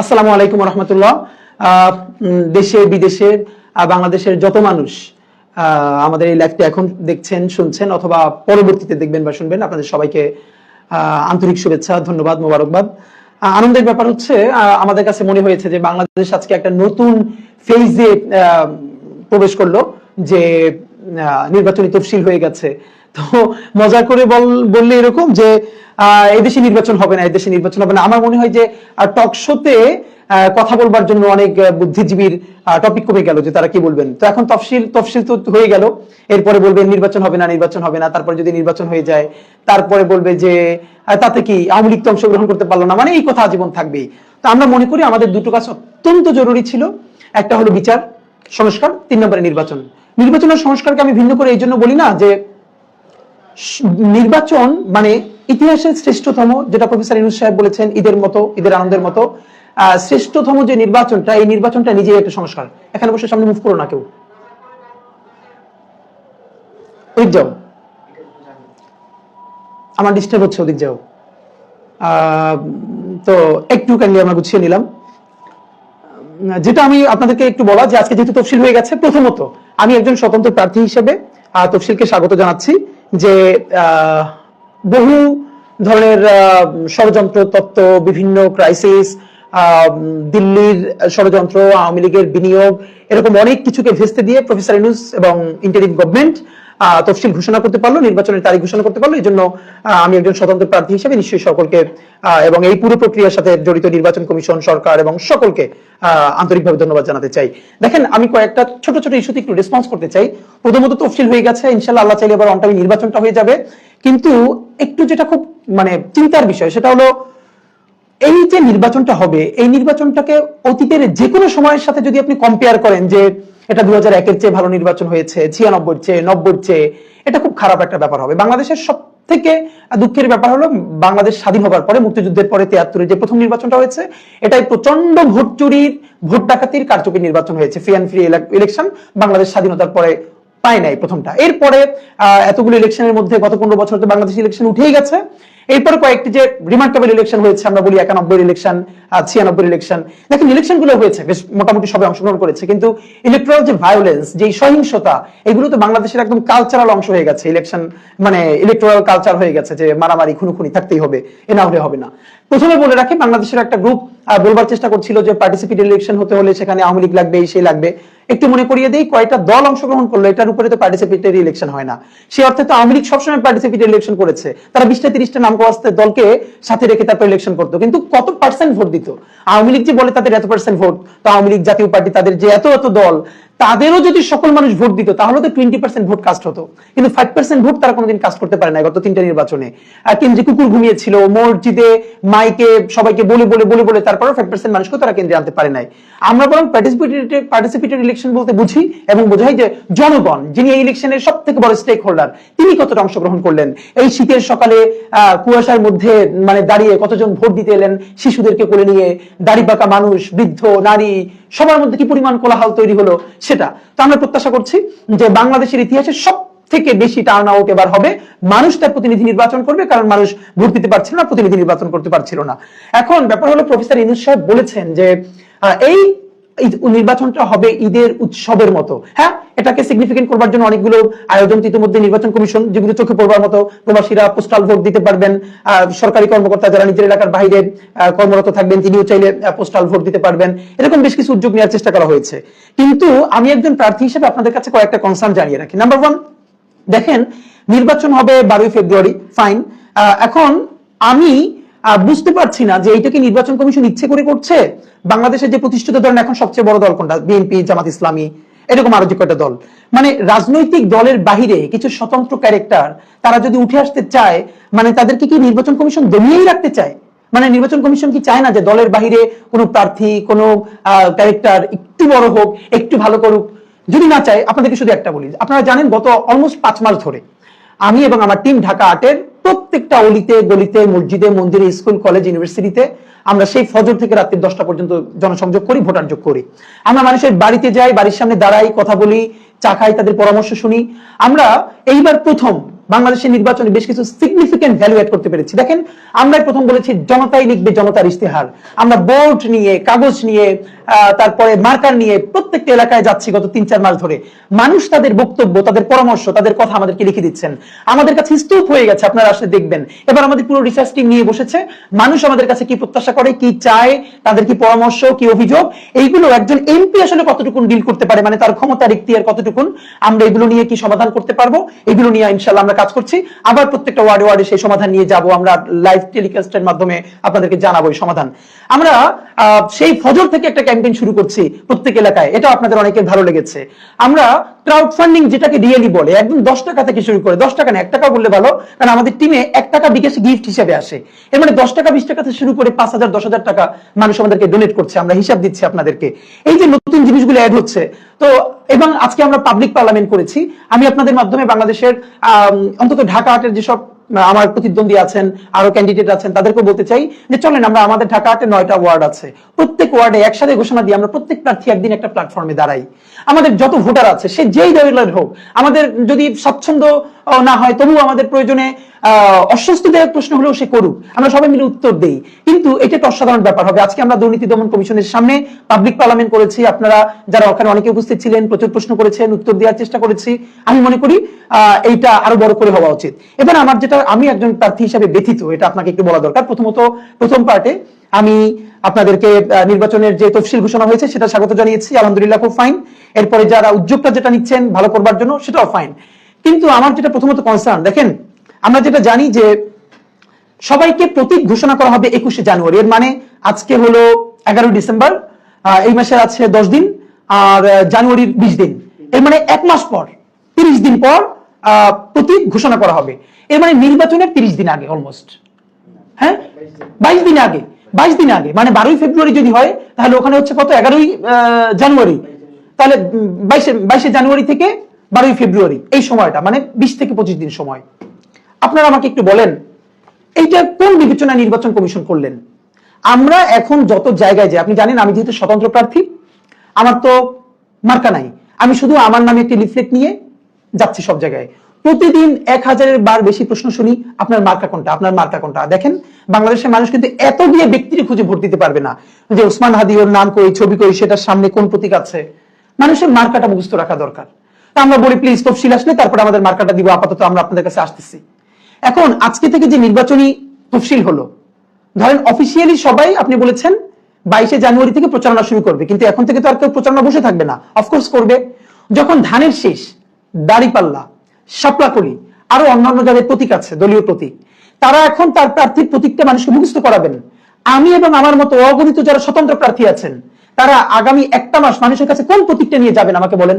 আসসালামু আলাইকুম রহমতুল্লাহ দেশে, বিদেশে বাংলাদেশের যত মানুষ আমাদের এই লাইভটা এখন দেখছেন, শুনছেন অথবা পরবর্তীতে দেখবেন বা শুনবেন, আপনাদের সবাইকে আন্তরিক শুভেচ্ছা, ধন্যবাদ, মোবারকবাদ। আনন্দের ব্যাপার হচ্ছে আমাদের কাছে মনে হয়েছে যে বাংলাদেশ আজকে একটা নতুন ফেজে প্রবেশ করল, যে নির্বাচনী তফসিল হয়ে গেছে। তো মজা করে বললে এরকম যে আহ, এদেশে নির্বাচন হবে না এদেশে নির্বাচন হবে না। আমার মনে হয় যে টক শোতে কথা বলবার জন্য অনেক বুদ্ধিজীবীর টপিক কমে গেল যে তারা কি বলবেন। তো এখন তফসিল তফসিল তো হয়ে গেল। এরপরে বলবেন নির্বাচন হবে না নির্বাচন হবে না। তারপরে যদি নির্বাচন হয়ে যায় তারপরে বলবে যে তাতে কি আওয়ামী লীগ তো অংশগ্রহণ করতে পারল না মানে এই কথা আজীবন থাকবেই তো আমরা মনে করি আমাদের দুটো কাজ অত্যন্ত জরুরি ছিল। একটা হলো বিচার সংস্কার তিন নম্বরে নির্বাচন। নির্বাচনের সংস্কারকে আমি ভিন্ন করে এই জন্য বলি না যে নির্বাচন মানে ইতিহাসের শ্রেষ্ঠতম, যেটা প্রফেসর ইনুস সাহেব বলেছেন, ঈদের মতো, ঈদের আনন্দের মতো শ্রেষ্ঠতম যে নির্বাচনটা, এই নির্বাচনটা নিজেই একটা সংস্কার। এখানে বসে সামনে মুভ করো না কেউ। ওদিক যাও। আমার ডিস্টার্ব হচ্ছে ওদিক যাও। তো একটু কাইন্ডলি আমরা গুছিয়ে নিলাম। যেটা আমি আপনাদেরকে একটু বলা, যে আজকে যেহেতু তফসিল হয়ে গেছে, প্রথমত আমি একজন স্বতন্ত্র প্রার্থী হিসেবে তফসিলকে স্বাগত জানাচ্ছি। যে বহু ধরনের ষড়যন্ত্র, তত্ত্ব, বিভিন্ন ক্রাইসিস দিল্লির ষড়যন্ত্র, আওয়ামী লীগের বিনিয়োগ, এরকম অনেক কিছুকে ভেস্তে দিয়ে প্রফেসর ইনুস এবং ইন্টারিম গভর্নমেন্ট তফসিল ঘোষণা করতে পারল, নির্বাচনের তারিখ ঘোষণা করতে পারল এই জন্য আমি একজন স্বতন্ত্র প্রার্থী হিসেবে নিশ্চয়ই সকলকে এবং এই পুরো প্রক্রিয়ার সাথে জড়িত নির্বাচন কমিশন, সরকার এবং সকলকে আন্তরিকভাবে ধন্যবাদ জানাতে চাই। দেখেন, আমি কয়েকটা ছোট ছোট ইস্যুতে একটু রেসপন্স করতে চাই। প্রথমত তফসিল হয়ে গেছে ইনশাল্লাহ আল্লাহ চাইলে এবার অনটাইম নির্বাচনটা হয়ে যাবে। কিন্তু একটু যেটা খুব মানে চিন্তার বিষয়, সেটা হলো, এই যে নির্বাচনটা হবে, এই নির্বাচনটাকে অতীতের যে কোনো সময়ের সাথে যদি আপনি কম্পেয়ার করেন যে এটা দু হাজার একের চেয়ে ভালো নির্বাচন হয়েছে ছিয়ানব্বই চেয়ে নব্বই চেয়ে। এটা খুব খারাপ একটা ব্যাপার হবে। বাংলাদেশের সব থেকে দুঃখের ব্যাপার হলো বাংলাদেশ স্বাধীন হবার পরে মুক্তিযুদ্ধের পরে তিয়াত্তরে যে প্রথম নির্বাচনটা হয়েছে এটাই প্রচণ্ড ভোট চুরির ভোট ডাকাতির কারচুপি নির্বাচন হয়েছে। Free and free election Bangladesh স্বাধীনতার পরে পায় নাই প্রথমটা। এরপরে আহ, এতগুলো ইলেকশনের মধ্যে গত পনেরো বছর তো বাংলাদেশ ইলেকশন উঠেই গেছে। এরপরে কয়েকটি যে রিমার্কেবল ইলেকশন হয়েছে, আমরা বলি একানব্বই ইলেকশন ছিয়ানব্বই ইলেকশন দেখেন ইলেকশনগুলো হয়েছে, বেশ মোটামুটি সবাই অংশগ্রহণ করেছে, কিন্তু ইলেকট্রাল যে ভায়োলেন্স যে সহিংসতা, এগুলো তো বাংলাদেশের একদম কালচারাল অংশ হয়ে গেছে। ইলেকশন মানে ইলেকট্রাল কালচার হয়ে গেছে যে মারামারি, খুনুখুনি থাকতেই হবে, এ না হলে হবে না। প্রথমে বলে রাখি, বাংলাদেশের একটা গ্রুপ বলবার চেষ্টা করছিল যে পার্টিসিপেট ইলেকশন হতে হলে সেখানে আওয়ামী লীগ লাগবে, এই সেই লাগবে। একটু মনে করিয়ে দেই, কয়টা দল অংশগ্রহণ করল, এটার উপরে তো পার্টিসিপেটরি ইলেকশন হয় না। সে অর্থে তো আওয়ামী লীগ সবসময় পার্টিসিপেটরি ইলেকশন করেছে। তারা বিশটা তিরিশটা নাম করাস্তে দলকে সাথে রেখে তারপর ইলেকশন করতো। কিন্তু কত পার্সেন্ট ভোট দিত? আওয়ামী লীগ যে বলে তাদের এত পার্সেন্ট ভোট, তো আওয়ামী লীগ জাতীয় পার্টি তাদের যে এত এত দল তাদেরও যদি সকল মানুষ ভোট দিত, তাহলে তো টোয়েন্টি পার্সেন্ট ভোট কাস্ট হতো। কিন্তু ফাইভ পার্সেন্ট ভোট তারা কোনোদিন কাস্ট করতে পারে না গত তিনটা নির্বাচনে। কেন্দ্রে কুকুর ঘুমিয়েছিল, মসজিদে মাইকে সবাইকে বলে বলে বলে বলে তারপরে ফাইভ পার্সেন্ট মানুষকে তারা কেন্দ্রে আনতে পারে নাই। আমরা বরং পার্টিসিপেটরি পার্টিসিপেটরি ইলেকশন বলতে বুঝি এবং বোঝাই যে জনগণ, যিনি এই ইলেকশনের সব থেকে বড় স্টেক হোল্ডার তিনি কতটা অংশগ্রহণ করলেন? এই শীতের সকালে কুয়াশার মধ্যে মানে দাঁড়িয়ে কতজন ভোট দিতে এলেন? শিশুদেরকে কোলে নিয়ে দাড়ি পাকা মানুষ, বৃদ্ধ, নারী, সবার মধ্যে কি পরিমাণ কোলাহল তৈরি হলো? সেটা। তো আমরা প্রত্যাশা করছি যে বাংলাদেশের ইতিহাসে সব থেকে বেশি টার্ন আউট এবার হবে। মানুষ তার প্রতিনিধি নির্বাচন করবে, কারণ মানুষ ভোট দিতে পারছিল না, প্রতিনিধি নির্বাচন করতে পারছিল না। এখন ব্যাপার হলো প্রফেসর ইনুজ সাহেব বলেছেন যে এই নির্বাচনটা হবে ঈদের উৎসবের মতো। হ্যাঁ? এটাকে সিগনিফিকেন্ট করবার জন্য অনেকগুলো আয়োজন ইতিমধ্যে নির্বাচন কমিশন যেগুলো চোখে পড়বার মতো প্রবাসীরা পোস্টাল ভোট দিতে পারবেন। সরকারি কর্মকর্তা যারা নিজের এলাকার বাইরে কর্মরত থাকবেন, তিনিও চাইলে পোস্টাল ভোট দিতে পারবেন। এরকম বেশ কিছু উদ্যোগ নেওয়ার চেষ্টা করা হয়েছে। কিন্তু আমি একজন প্রার্থী হিসেবে আপনাদের কাছে কয়েকটা কনসার্ন জানিয়ে রাখি। নাম্বার ওয়ান দেখেন, নির্বাচন হবে বারোই ফেব্রুয়ারি ফাইন এখন আমি বুঝতে পারছি না যে এইটাকে নির্বাচন কমিশন ইচ্ছে করে করছে? বাংলাদেশের যে প্রতিষ্ঠিত ধরেন এখন সবচেয়ে বড় দল কোনটা? বিএনপি জামাত ইসলামী, এরকম আরও যে কয়টা দল। মানে রাজনৈতিক দলের বাহিরে কিছু স্বতন্ত্র ক্যারেক্টার তারা যদি উঠে আসতে চায় মানে তাদেরকে কি নির্বাচন কমিশন দমিয়েই রাখতে চায়? মানে নির্বাচন কমিশন কি চায় না যে দলের বাহিরে কোনো প্রার্থী, কোনো ক্যারেক্টার একটু বড় হোক, একটু ভালো করুক? যদি না চায়, আপনাদেরকে শুধু একটা বলি। আপনারা জানেন গত অলমোস্ট পাঁচ মাস ধরে আমি এবং আমার টিম ঢাকা আটের প্রত্যেকটা অলিতে, গলিতে, মসজিদে, মন্দিরে, স্কুল কলেজ ইউনিভার্সিটিতে আমরা সেই ফজর থেকে রাত্রি দশটা পর্যন্ত জনসংযোগ করি ভোটার যোগ করি। আমরা মানুষের বাড়িতে যাই, বাড়ির সামনে দাঁড়াই, কথা বলি, চা খাই, তাদের পরামর্শ শুনি। আমরা এইবার প্রথম বাংলাদেশের নির্বাচনে বেশ কিছু সিগনিফিকেন্ট ভ্যালু এড করতে পেরেছি। দেখেন আমরা প্রথম বলেছি, জনতাই লিখবে জনতার ইশতেহার। আমরা বোর্ড নিয়ে, কাগজ নিয়ে তারপরে মার্কার নিয়ে প্রত্যেকটা এলাকায় যাচ্ছি গত তিন চার মাস ধরে। মানুষ তাদের বক্তব্য, তাদের পরামর্শ, তাদের কথা আমাদেরকে লিখে দিচ্ছেন। আমাদের কাছে স্তূপ হয়ে গেছে, আপনারা আসলে দেখবেন। এবার আমাদের পুরো রিসার্চ টিম নিয়ে বসেছে। মানুষ আমাদের কাছে কি প্রত্যাশা করে, কি চায়, তাদের কি পরামর্শ, কি অভিযোগ? এইগুলো একজন এমপি আসলে কতটুকুন ডিল করতে পারে মানে তার ক্ষমতার ইখতিয়ার কতটুকুন? আমরা এগুলো নিয়ে কি সমাধান করতে পারব? এগুলো নিয়ে ইনশাল্লাহ আমরা কাজ করছি। আবার প্রত্যেকটা ওয়ার্ডে ওয়ার্ডে সেই সমাধান নিয়ে যাব। আমরা লাইভ টেলিকাস্টের মাধ্যমে আপনাদেরকে জানাব এই সমাধান। আমরা সেই ফজর থেকে একটা ক্যাম্পেইন শুরু করছি প্রত্যেক এলাকায়। এটা আপনাদের অনেকের ভালো লেগেছে। আমরা ক্রাউড ফান্ডিং যেটাকে রিয়েলি বলে, একদম দশ টাকা থেকে শুরু করে, দশ টাকা না, এক টাকা বললে ভালো, কারণ আমাদের টিমে এক টাকা বিকাশ গিফট হিসেবে আসে। এর মানে দশ টাকা, বিশ টাকা থেকে শুরু করে পাঁচ হাজার, দশ হাজার টাকা মানুষ আমাদেরকে ডোনেট করছে, আমরা হিসাব দিচ্ছি আপনাদেরকে। এই যে নতুন জিনিসগুলো অ্যাড হচ্ছে, তো এবং আজকে আমরা পাবলিক পার্লামেন্ট করেছি। আমি আপনাদের মাধ্যমে বাংলাদেশের অন্তত ঢাকা হাটের যেসব আমার প্রতিদ্বন্দ্বী আছেন, আরও ক্যান্ডিডেট আছেন তাদেরকে বলতে চাই যে চলেন আমরা আমাদের ঢাকাতে নয়টা ওয়ার্ড আছে। প্রত্যেক ওয়ার্ডে একসাথে ঘোষণা দিয়ে আমরা প্রত্যেক প্রার্থী একদিন একটা প্ল্যাটফর্মে দাঁড়াই। আমাদের যত ভোটার আছে, সে যেই দলের হোক, আমাদের যদি স্বচ্ছন্দ না হয়, তবুও আমাদের প্রয়োজনে অস্বস্তিদায়ক প্রশ্ন হলেও সে করুক। আমরা সবাই মিলে উত্তর দেই। কিন্তু এটা একটা অসাধারণ ব্যাপার হবে। আজকে আমরা দুর্নীতি দমন কমিশনের সামনে পাবলিক পার্লামেন্ট করেছি। আপনারা যারা ওখানে অনেকে উপস্থিত ছিলেন, প্রচুর প্রশ্ন করেছেন, উত্তর দেওয়ার চেষ্টা করেছি। আমি মনে করি এইটা আরও বড় করে হওয়া উচিত। এবার আমার যেটা, আমি একজন প্রার্থী হিসাবে ব্যথিত, এটা আপনাকে একটু বলা দরকার। প্রথমত, প্রথম পার্টে আমি আপনাদেরকে নির্বাচনের যে তফসিল ঘোষণা হয়েছে, সেটা স্বাগত জানিয়েছি। আলহামদুলিল্লাহ, খুব ফাইন এরপরে যারা উদ্যোগটা যেটা নিচ্ছেন, ভালো করবার জন্য, সেটাও ফাইন কিন্তু আমার যেটা প্রথমত কনসার্ন দেখেন, আমরা যেটা জানি যে সবাইকে প্রতীক ঘোষণা করা হবে একুশে জানুয়ারি। এর মানে আজকে হলো এগারো ডিসেম্বর এই মাসের আছে দশ দিন, আর জানুয়ারির বিশ দিন। এর মানে এক মাস পর, তিরিশ দিন পর প্রতীক ঘোষণা করা হবে। এর মানে নির্বাচনের তিরিশ দিন আগে অলমোস্ট হ্যাঁ? বাইশ দিন আগে, বাইশ দিন আগে। মানে বারোই ফেব্রুয়ারি যদি হয়, তাহলে ওখানে হচ্ছে কত? এগারোই জানুয়ারি। তাহলে বাইশে বাইশে জানুয়ারি থেকে বারোই ফেব্রুয়ারি, এই সময়টা মানে বিশ থেকে পঁচিশ দিন সময়। আপনারা আমাকে একটু বলেন, এইটা কোন বিবেচনায় নির্বাচন কমিশন করলেন? আমরা এখন যত জায়গায় যাই, আপনি জানেন আমি যেহেতু স্বতন্ত্র প্রার্থী, আমার তো মার্কা নাই। আমি শুধু আমার নামে একটি লিফলেট নিয়ে যাচ্ছি সব জায়গায়। প্রতিদিন এক হাজারের বার বেশি প্রশ্ন শুনি, আপনার মার্কা কোনটা, আপনার মার্কা কোনটা? দেখেন, বাংলাদেশের মানুষ কিন্তু এত দিয়ে ব্যক্তির খুঁজে ভোট দিতে পারবে না যে ওসমান হাদি ওর নাম কই, ছবি কই, সেটার সামনে কোন প্রতীক আছে? মানুষের মার্কাটা মুখস্থ রাখা দরকার। তা আমরা বলি, প্লিজ তফসিল আসলে তারপরে আমাদের মার্কাটা দিব, আপাতত আমরা আপনাদের কাছে আসতেছি। এখন আজকে থেকে যে নির্বাচনী তফসিল হলো, ধরেন অফিসিয়ালি সবাই আপনি বলেছেন বাইশে জানুয়ারি থেকে প্রচারণা শুরু করবে, কিন্তু এখন থেকে তো আর কেউ প্রচারণা বসে থাকবে না। অফকোর্স করবে। যখন ধানের শেষ, দাড়িপাল্লা, শাপলাকলি, আরও অন্যান্য যাদের প্রতীক আছে, দলীয় প্রতীক, তারা এখন তার প্রার্থীর প্রতীকটা মানুষকে মুখস্থ করাবেন। আমি এবং আমার মতো অগণিত যারা স্বতন্ত্র প্রার্থী আছেন, তারা আগামী একটা মাস মানুষের কাছে কোন প্রতীকটা নিয়ে যাবেন আমাকে বলেন?